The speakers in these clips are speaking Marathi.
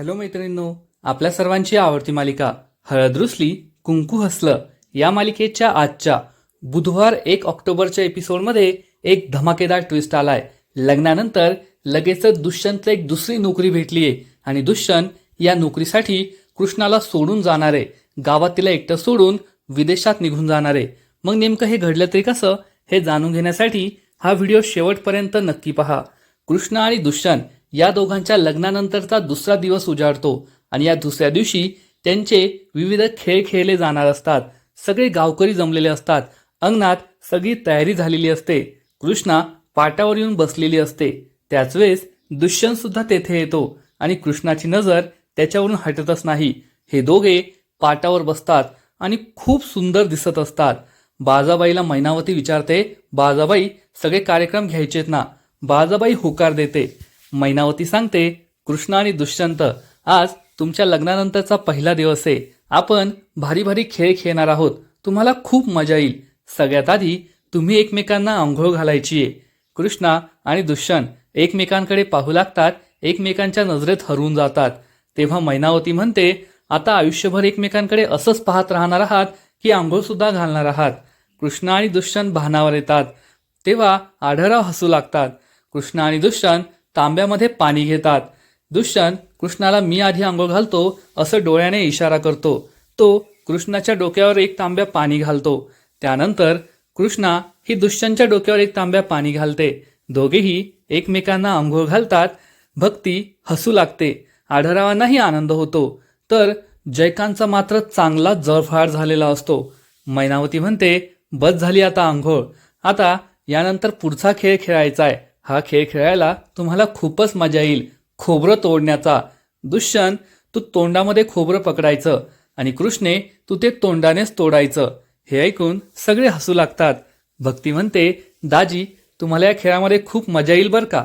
हॅलो मैत्रिणींनो आपल्या सर्वांची आवडती मालिका हळद रुसली कुंकू हसलं या मालिकेच्या आजच्या बुधवार एक ऑक्टोबरच्या एपिसोडमध्ये एक धमाकेदार ट्विस्ट आलाय. लग्नानंतर लगेचच दुष्यंतला एक दुसरी नोकरी भेटलीये आणि दुष्यंत या नोकरीसाठी कृष्णाला सोडून जाणार आहे गावात तिला एकटं सोडून विदेशात निघून जाणार. आहे मग नेमकं हे घडलं तरी कसं हे जाणून घेण्यासाठी हा व्हिडिओ शेवटपर्यंत नक्की पहा. कृष्ण आणि दुष्यंत या दोघांच्या लग्नानंतरचा दुसरा दिवस उजाडतो आणि या दुसऱ्या दिवशी त्यांचे विविध खेळ खेळले जाणार असतात. सगळे गावकरी जमलेले असतात. अंगणात सगळी तयारी झालेली असते. कृष्णा पाटावर येऊन बसलेली असते. त्याच वेळेस दुष्यंत सुद्धा तेथे येतो आणि कृष्णाची नजर त्याच्यावरून हटतच नाही. हे दोघे पाटावर बसतात आणि खूप सुंदर दिसत असतात. बाजाबाईला मैनावती विचारते बाजाबाई सगळे कार्यक्रम घ्यायचेत ना? बाजाबाई होकार देते. मैनावती सांगते कृष्ण आणि दुष्यंत आज तुमच्या लग्नानंतरचा पहिला दिवस आहे. आपण भारी भारी खेळ खेळणार आहोत. तुम्हाला खूप मजा येईल. सगळ्यात आधी तुम्ही एकमेकांना आंघोळ घालायची आहे. कृष्णा आणि दुष्यंत एकमेकांकडे पाहू लागतात एकमेकांच्या नजरेत हरवून जातात. तेव्हा मैनावती म्हणते आता आयुष्यभर एकमेकांकडे असंच पाहत राहणार आहात की आंघोळ सुद्धा घालणार आहात. कृष्णा आणि दुष्यंत भानावर येतात. तेव्हा आढळराव हसू लागतात. कृष्णा आणि दुष्यंत तांब्यामध्ये पाणी घेतात. दुष्यंत कृष्णाला मी आधी आंघोळ घालतो असं डोळ्याने इशारा करतो. तो कृष्णाच्या डोक्यावर एक तांब्या पाणी घालतो. त्यानंतर कृष्णा ही दुष्यंतच्या डोक्यावर एक तांब्या पाणी घालते. दोघेही एकमेकांना आंघोळ घालतात. भक्ती हसू लागते. आढरावांनाही आनंद होतो. तर जयकांतचा मात्र चांगला जळफाळ झालेला असतो. मैनावती म्हणते बस झाली आता आंघोळ. आता यानंतर पुढचा खेळ खेळायचा आहे हा खेळ खेळायला तुम्हाला खूपच मजा येईल. खोबरं तोडण्याचा. दुष्यंत तू तोंडामध्ये खोबरं पकडायचं आणि कृष्णे तू ते तोंडानेच तोडायचं. हे ऐकून सगळे हसू लागतात. भक्ती म्हणते दाजी तुम्हाला या खेळामध्ये खूप मजा येईल बरं का?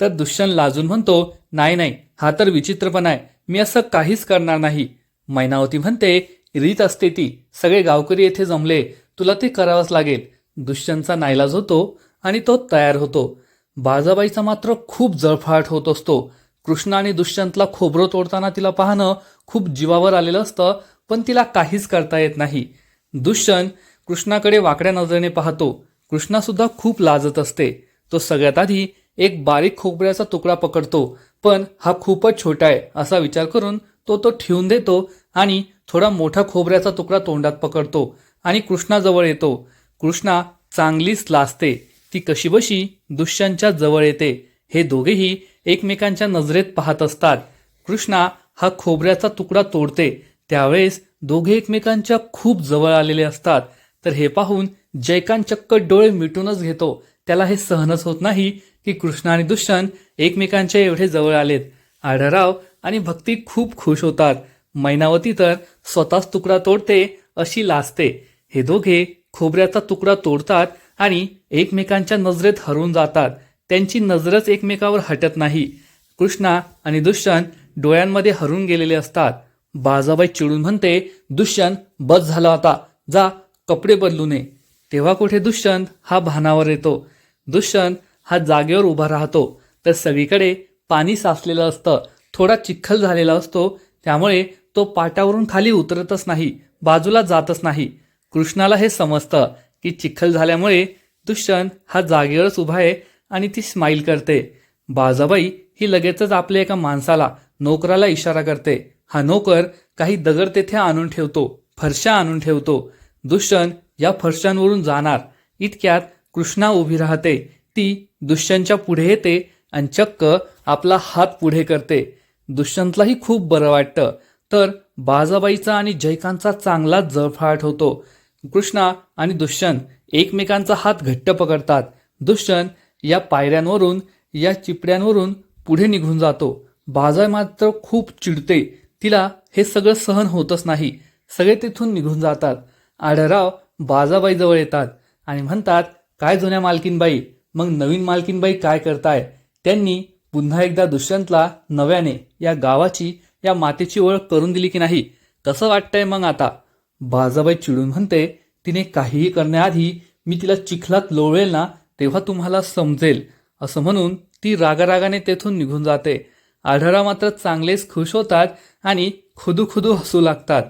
तर दुष्यंत लाजून म्हणतो नाही नाही हा तर विचित्रपणा आहे. मी असं काहीच करणार नाही. मैनावती म्हणते रीत असते ती. सगळे गावकरी येथे जमले. तुला ते करावंच लागेल. दुष्यंतचा नाईलाज होतो आणि तो तयार होतो. बाजाबाईचा मात्र खूप जळफाट होत असतो. कृष्ण आणि दुष्यंतला खोबरं तोडताना तिला पाहणं खूप जीवावर आलेलं असतं पण तिला काहीच करता येत नाही. दुष्यंत कृष्णाकडे वाकड्या नजरेने पाहतो. कृष्णासुद्धा खूप लाजत असते. तो सगळ्यात आधी एक बारीक खोबऱ्याचा तुकडा पकडतो पण हा खूपच छोटा आहे असा विचार करून तो तो ठेवून देतो आणि थोडा मोठा खोबऱ्याचा तुकडा तोंडात पकडतो आणि कृष्णाजवळ येतो. कृष्णा चांगलीच लाजते. ती कशीबशी दुष्यांच्या दुष्यंतच्या जवळ येते हे दोघेही एकमेकांच्या नजरेत पाहत असतात. कृष्णा हा खोबऱ्याचा तुकडा तोडते. त्यावेळेस दोघे एकमेकांच्या खूप जवळ आलेले असतात. तर हे पाहून जयकांत चक्क डोळे मिटूनच घेतो. त्याला हे सहनच होत नाही की कृष्ण आणि दुष्यंत एकमेकांच्या एवढे जवळ आलेत. आढराव आणि भक्ती खूप खुश होतात. मैनावती तर स्वतःच तुकडा तोडते अशी लाजते. हे दोघे खोबऱ्याचा तुकडा तोडतात आणि एकमेकांच्या नजरेत हरवून जातात. त्यांची नजरच एकमेकावर हटत नाही. कृष्णा आणि दुष्यंत डोळ्यांमध्ये हरून गेलेले असतात. बाजाबाई चिडून म्हणते दुष्यंत बस झाला होता जा कपडे बदलू नये तेव्हा कुठे दुष्यंत? हा भानावर येतो. दुष्यंत हा जागेवर उभा राहतो. तर सगळीकडे पाणी साचलेलं असतं. थोडा चिखल झालेला असतो. त्यामुळे तो पाटावरून खाली उतरतच नाही. बाजूला जातच नाही. कृष्णाला हे समजतं. की चिखल झाल्यामुळे दुष्यंत हा जागेवरच उभा आहे आणि ती स्माईल करते. बाजाबाई ही लगेचच आपल्या एका माणसाला नोकराला इशारा करते. हा नोकर काही दगड तेथे आणून ठेवतो फरशा आणून ठेवतो. दुष्यंत या फरशांवरून जाणार. इतक्यात कृष्णा उभी राहते. ती दुष्यंतच्या पुढे येते आणि चक्क आपला हात पुढे करते. दुष्यंतलाही खूप बरं वाटतं. तर बाजाबाईचा आणि जयकांतचा चांगला जळफाट होतो. कृष्णा आणि दुष्यंत एकमेकांचा हात घट्ट पकडतात. दुष्यंत या पायऱ्यांवरून या चिपड्यांवरून पुढे निघून जातो. बाजा मात्र खूप चिडते. तिला हे सगळं सहन होतच नाही. सगळे तिथून निघून जातात. आढराव बाजाबाईजवळ येतात आणि म्हणतात काय जुन्या मालकीनबाई? मग नवीन मालकीनबाई काय करताय? त्यांनी पुन्हा एकदा दुष्यंतला नव्याने या गावाची या मातेची ओळख करून दिली की नाही. कसं वाटतंय मग आता? बाजाबाई चिडून म्हणते तिने काहीही करण्याआधी मी तिला चिखलात लोळेल ना तेव्हा तुम्हाला समजेल. असं म्हणून ती रागारागाने तेथून निघून जाते. आढळा मात्र चांगलेच खुश होतात आणि खुदू खुदू हसू लागतात.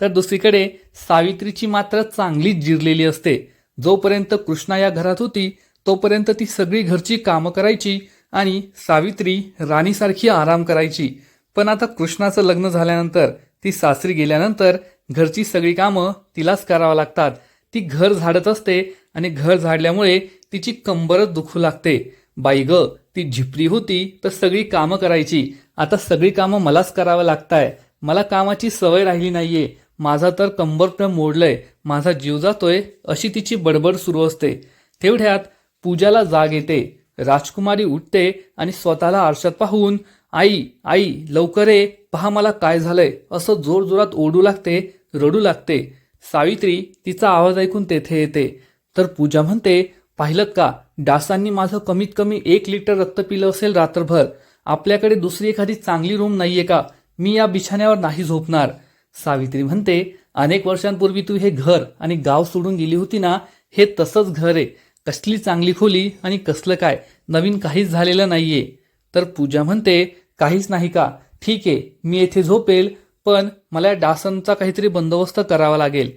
तर दुसरीकडे सावित्रीची मात्र चांगलीच जिरलेली असते. जोपर्यंत कृष्णा या घरात होती तोपर्यंत ती सगळी घरची कामं करायची आणि सावित्री राणीसारखी आराम करायची. पण आता कृष्णाचं लग्न झाल्यानंतर ती सासरी गेल्यानंतर घरची सगळी कामं तिलाच करावं लागतात. ती घर झाडत असते आणि घर झाडल्यामुळे तिची कंबरच दुखू लागते. बाई ग ती झिपरी होती तर सगळी कामं करायची. आता सगळी कामं मलाच करावं लागताय. मला कामाची सवय राहिली नाहीये. माझा तर कंबर मोडलंय. माझा जीव जातोय अशी तिची बडबड सुरू असते. तेवढ्यात पूजाला जाग येते. राजकुमारी उठते आणि स्वतःला आरशात पाहून आई आई लवकर ये. पहा मला काय झालंय. असं जोरजोरात ओढू लागते रडू लागते. सावित्री तिचा आवाज ऐकून तेथे येते. तर पूजा म्हणते पाहिलं का? डासांनी माझं कमीत कमी एक लिटर रक्त पिलं असेल रात्रभर. आपल्याकडे दुसरी एखादी चांगली रूम नाहीये का? मी या बिछाण्यावर नाही झोपणार. सावित्री म्हणते अनेक वर्षांपूर्वी तू हे घर आणि गाव सोडून गेली होती ना? हे तसंच घर आहे. कसली चांगली खोली आणि कसलं काय? नवीन काहीच झालेलं नाहीये. तर पूजा म्हणते काहीच नाही का? ठीक आहे मी येथे झोपेल. पण मला या डासांचा काहीतरी बंदोबस्त करावा लागेल.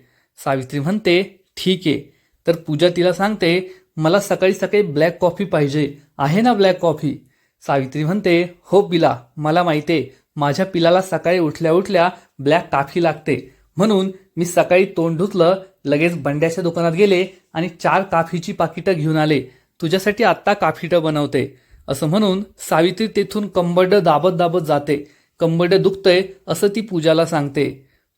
सावित्री म्हणते ठीक आहे. तर पूजा तिला सांगते मला सकाळी सकाळी ब्लॅक कॉफी पाहिजे. आहे ना ब्लॅक कॉफी? सावित्री म्हणते हो पिला. मला माहिती. आहे माझ्या पिलाला सकाळी उठल्या उठल्या ब्लॅक कॉफी लागते. म्हणून मी सकाळी तोंड धुतलं लगेच बंड्याच्या दुकानात गेले आणि चार काफीची पाकिटं घेऊन आले. तुझ्यासाठी आत्ता काफीटं बनवते. असं म्हणून सावित्री तेथून कंबरड दाबत दाबत जाते. कंबरड दुखतंय असं ती पूजाला सांगते.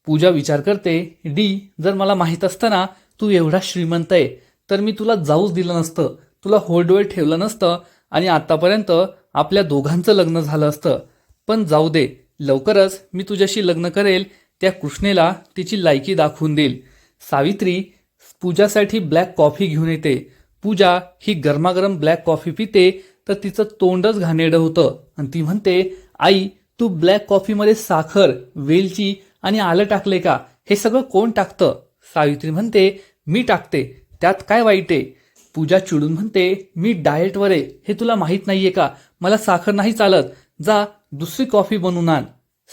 पूजा विचार करते डी जर मला माहीत असताना तू एवढा श्रीमंत आहे तर मी तुला जाऊच दिलं नसतं. तुला होल्डवर ठेवलं नसतं आणि आतापर्यंत आपल्या दोघांचं लग्न झालं असतं. पण जाऊ दे लवकरच मी तुझ्याशी लग्न करेल त्या कृष्णेला तिची लायकी दाखवून देईल. सावित्री पूजासाठी ब्लॅक कॉफी घेऊन येते. पूजा ही गरमागरम ब्लॅक कॉफी पिते तर तिचं तोंडच घाणेरडं होतं. आणि ती म्हणते आई तू ब्लॅक कॉफीमध्ये साखर वेलची आणि आलं टाकले का? हे सगळं कोण टाकतं? सावित्री म्हणते मी टाकते. त्यात काय वाईट आहे? पूजा चिडून म्हणते मी डाएटवर आहे. हे तुला माहीत नाहीये का? मला साखर नाही चालत. जा दुसरी कॉफी बनवून आण.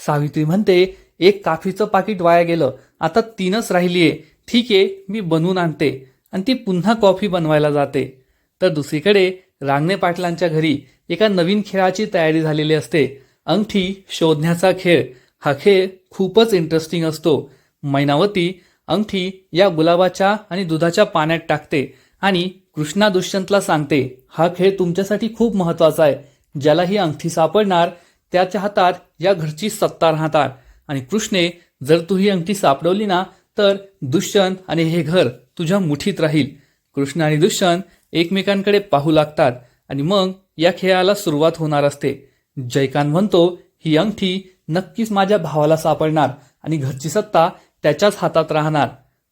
सावित्री म्हणते एक काफीचं पाकिट वाया गेलं. आता तीनच राहिलीये. ठीक आहे मी बनवून आणते. आणि ती पुन्हा कॉफी बनवायला जाते. तर दुसरीकडे रांगणे पाटलांच्या घरी एका नवीन खेळाची तयारी झालेली असते. अंगठी शोधण्याचा खेळ हा खेळ खूपच इंटरेस्टिंग असतो. मैनावती अंगठी या गुलाबाच्या आणि दुधाच्या पाण्यात टाकते आणि कृष्णा दुष्यंतला सांगते हा खेळ तुमच्यासाठी खूप महत्त्वाचा आहे. ज्याला ही अंगठी सापडणार त्याच्या हातात या घरची सत्ता राहणार. आणि कृष्णे जर तू ही अंगठी सापडवली ना तर दुष्यंत आणि हे घर तुझ्या मुठीत राहील कृष्ण आणि दुष्यंत एकमेकांकडे पाहू लागतात आणि मग या खेळाला सुरुवात होणार असते. जयकांत म्हणतो ही अंगठी नक्कीच माझ्या भावाला सापडणार आणि घरची सत्ता त्याच्याच हातात राहणार.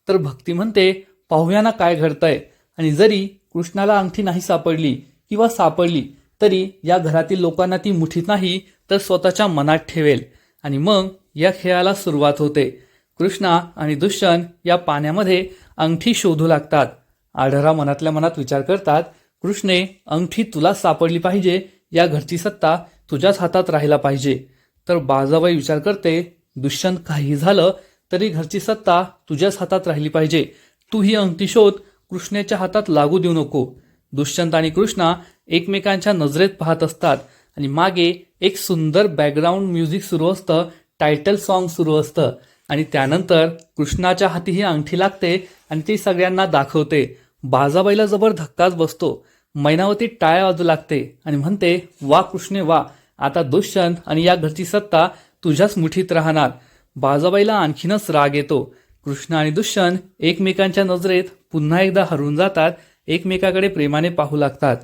तर भक्ती म्हणते पाहूया ना काय घडतंय. आणि जरी कृष्णाला अंगठी नाही सापडली किंवा सापडली तरी या घरातील लोकांना ती मुठीत नाही तर स्वतःच्या मनात ठेवेल. आणि मग या खेळाला सुरुवात होते. कृष्णा आणि दुष्यंत या पाण्यामध्ये अंगठी शोधू लागतात. आढरा मनातल्या मनात विचार करतात कृष्णे अंगठी तुला सापडली पाहिजे. या घरची सत्ता तुझ्याच हातात राहिला पाहिजे. तर बाजाबाई विचार करते दुष्यंत काही झालं तरी घरची सत्ता तुझ्याच हातात राहिली पाहिजे. तू ही अंगठी शोध कृष्णेच्या हातात लागू देऊ नको दुष्यंत आणि कृष्णा एकमेकांच्या नजरेत पाहत असतात आणि मागे एक सुंदर बॅकग्राऊंड म्युझिक सुरू असतं टायटल सॉन्ग सुरू असतं. आणि त्यानंतर कृष्णाच्या हाती ही अंगठी लागते आणि ती सगळ्यांना दाखवते. बाजाबाईला जबर धक्काच बसतो. मैनावती टाळ्या वाजू लागते आणि म्हणते वा कृष्णे वा. आता दुष्यंत आणि या घरची सत्ता तुझ्याच मुठीत राहणार. बाजाबाईला आणखीनच राग येतो. कृष्ण आणि दुष्यंत एकमेकांच्या नजरेत पुन्हा एकदा हरून जातात. एकमेकाकडे प्रेमाने पाहू लागतात.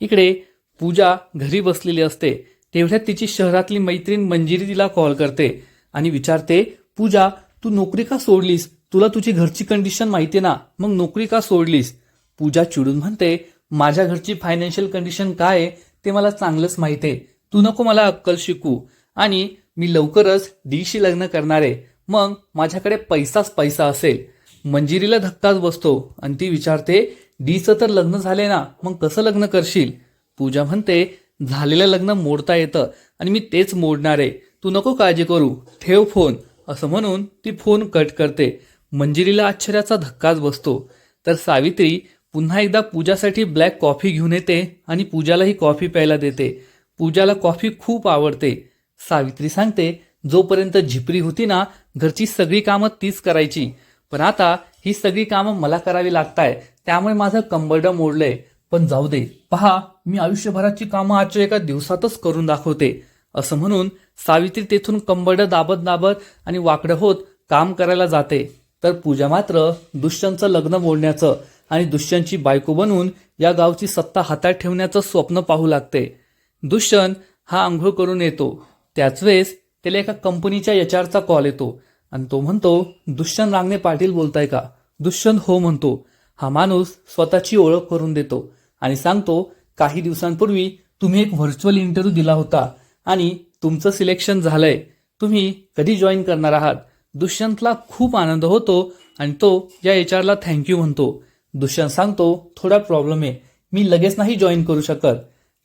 इकडे पूजा घरी बसलेली असते. तेवढ्यात तिची शहरातली मैत्रीण मंजिरी तिला कॉल करते आणि विचारते पूजा तू नोकरी का सोडलीस? तुला तुझी घरची कंडिशन माहिती ना? मग नोकरी का सोडलीस? पूजा चिडून म्हणते माझ्या घरची फायनान्शियल कंडिशन काय आहे? ते मला चांगलंच माहिती आहे तू नको मला अक्कल शिकू. आणि मी लवकरच डीशी लग्न करणार. आहे मग माझ्याकडे पैसाच पैसा असेल. मंजिरीला धक्काच बसतो. आणि ती विचारते डीचं तर लग्न झाले ना मग कसं लग्न करशील? पूजा म्हणते झालेलं लग्न मोडता येतं. आणि मी तेच मोडणार. आहे तू नको काळजी करू. ठेव फोन. असं म्हणून ती फोन कट करते. मंजिरीला आश्चर्याचा धक्काच बसतो. तर सावित्री पुन्हा एकदा पूजासाठी ब्लॅक कॉफी घेऊन येते आणि पूजालाही कॉफी प्यायला देते. पूजाला कॉफी खूप आवडते. सावित्री सांगते जोपर्यंत झिपरी होती ना घरची सगळी कामं तीच करायची. पण आता ही सगळी कामं मला करावी लागताय. त्यामुळे माझं कंबरडं मोडलंय. पण जाऊ दे. पहा मी आयुष्यभराची कामं आजच्या एका दिवसातच करून दाखवते. असं म्हणून सावित्री तेथून कंबरडं दाबत दाबत आणि वाकडं होत काम करायला जाते. तर पूजा मात्र दुष्यंतचं लग्न मोडण्याचं आणि दुष्यंतची बायको बनवून या गावची सत्ता हातात ठेवण्याचं स्वप्न पाहू लागते. दुष्यंत हा आंघोळ करून येतो. त्याच वेळेस त्याला एका कंपनीच्या एचआरचा कॉल येतो. आणि तो म्हणतो दुष्यंत रांगणे पाटील बोलताय का? दुष्यंत हो म्हणतो हा माणूस स्वतःची ओळख करून देतो आणि सांगतो काही दिवसांपूर्वी तुम्ही एक व्हर्च्युअल इंटरव्ह्यू दिला होता आणि तुमचं सिलेक्शन झालंय. तुम्ही कधी जॉईन करणार आहात? दुष्यंतला खूप आनंद होतो आणि तो या एच आरला थँक्यू म्हणतो. दुष्यंत सांगतो थोडा प्रॉब्लेम आहे. मी लगेच नाही जॉईन करू शकत.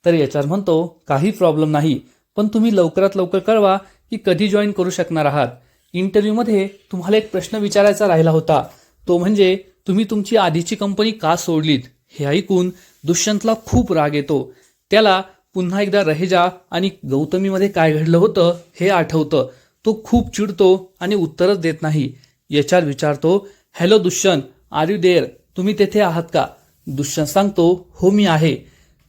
तर एच आर म्हणतो काही प्रॉब्लेम नाही पण तुम्ही लवकरात लवकर कळवा की कधी जॉईन करू शकणार आहात. इंटरव्ह्यूमध्ये तुम्हाला एक प्रश्न विचारायचा राहिला होता. तो म्हणजे तुम्ही तुमची आधीची कंपनी का सोडलीत? हे ऐकून दुष्यंतला खूप राग येतो. त्याला पुन्हा एकदा रहेजा आणि गौतमीमध्ये काय घडलं होतं हे आठवतं. तो खूप चिडतो आणि उत्तरच देत नाही. याच्यावर विचारतो hello Dushyant are you there? तुम्ही तेथे आहात का? दुष्यंत सांगतो हो मी आहे.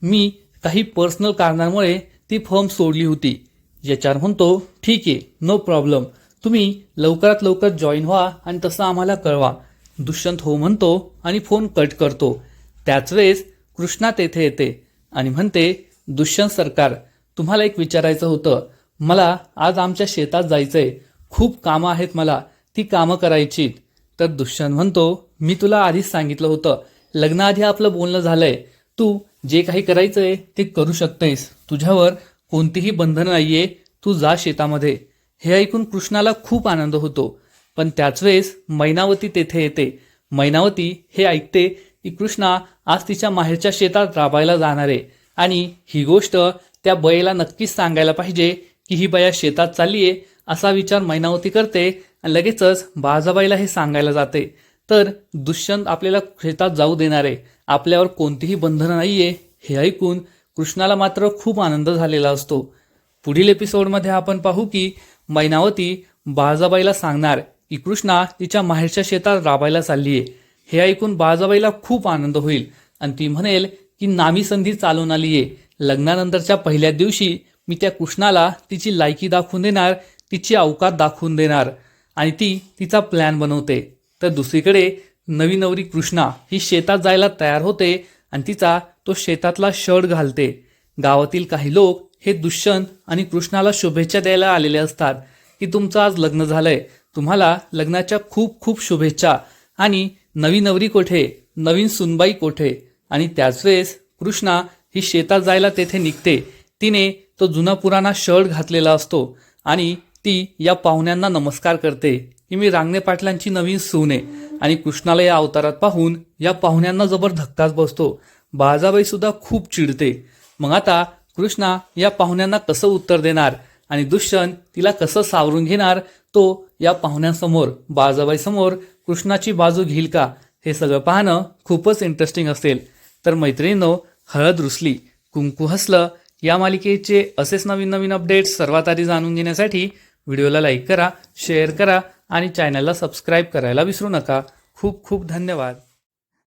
मी काही पर्सनल कारणांमुळे ती फर्म सोडली होती. याच्यावर म्हणतो ठीक आहे नो प्रॉब्लेम तुम्ही लवकरात लवकर जॉईन व्हा आणि तसं आम्हाला कळवा. दुष्यंत हो म्हणतो आणि फोन कट करतो. त्याच वेळेस कृष्णा तेथे येते आणि म्हणते दुष्यंत सरकार तुम्हाला एक विचारायचं होतं. मला आज आमच्या शेतात जायचंय. खूप कामं आहेत मला. ती कामं करायची. तर दुष्यंत म्हणतो मी तुला आधीच सांगितलं होतं. लग्नाआधी आपलं बोलणं झालंय. तू जे काही करायचं आहे ते करू शकतेस तुझ्यावर कोणतीही बंधनं नाहीये. तू जा शेतामध्ये. हे ऐकून कृष्णाला खूप आनंद होतो. पण त्याच वेळेस मैनावती तेथे येते. मैनावती हे ऐकते की कृष्णा आज तिच्या माहेरच्या शेतात राबायला जाणार आहे. आणि ही गोष्ट त्या बयेला नक्कीच सांगायला पाहिजे की ही बया शेतात चालली आहे असा विचार मैनावती करते आणि लगेचच बाजाबाईला हे सांगायला जाते. तर दुष्यंत आपल्याला शेतात जाऊ देणार आहे. आपल्यावर कोणतीही बंधनं आहे हे ऐकून कृष्णाला मात्र खूप आनंद झालेला असतो. पुढील एपिसोडमध्ये आपण पाहू की मैनावती बाळजाबाईला सांगणार की कृष्णा तिच्या माहेरच्या शेतात राबायला चालली आहे हे ऐकून बाळजाबाईला खूप आनंद होईल आणि ती म्हणेल की नामी संधी चालून आली आहे लग्नानंतरच्या पहिल्या दिवशी मी त्या कृष्णाला तिची लायकी दाखवून देणार तिची अवकात दाखवून देणार आणि ती तिचा प्लॅन बनवते. तर दुसरीकडे नवी नवरी कृष्णा ही शेतात जायला तयार होते आणि तिचा तो शेतातला शर्ट घालते. गावातील काही लोक हे दुष्यंत आणि कृष्णाला शुभेच्छा द्यायला आलेले असतात की तुमचं आज लग्न झालंय. तुम्हाला लग्नाच्या खूप खूप शुभेच्छा. आणि नवी नवरी कोठे? नवीन सुनबाई कोठे? आणि त्याच वेळेस कृष्णा ही शेतात जायला तेथे निघते. तिने तो जुना पुराणा शर्ट घातलेला असतो आणि ती या पाहुण्यांना नमस्कार करते. की मी रांगणे पाटलांची नवीन सून आहे. आणि कृष्णाला या अवतारात पाहून या पाहुण्यांना जबर धक्काच बसतो. बाळाबाई सुद्धा खूप चिडते. मग आता कृष्णा या पाहुण्यांना कसं उत्तर देणार? आणि दुष्यंत तिला कसं सावरून घेणार? तो या पाहुण्यांसमोर बाळाबाई समोर कृष्णाची बाजू घेईल का? हे सगळं पाहणं खूपच इंटरेस्टिंग असेल. तर मैत्रिणींनो हळद रुसली कुंकू हसलं या मालिकेचे असेच नवीन नवीन अपडेट्स सर्वात आधी जाणून घेण्यासाठी व्हिडिओला लाईक करा शेअर करा आणि चॅनलला सबस्क्राईब करायला विसरू नका. खूप खूप धन्यवाद.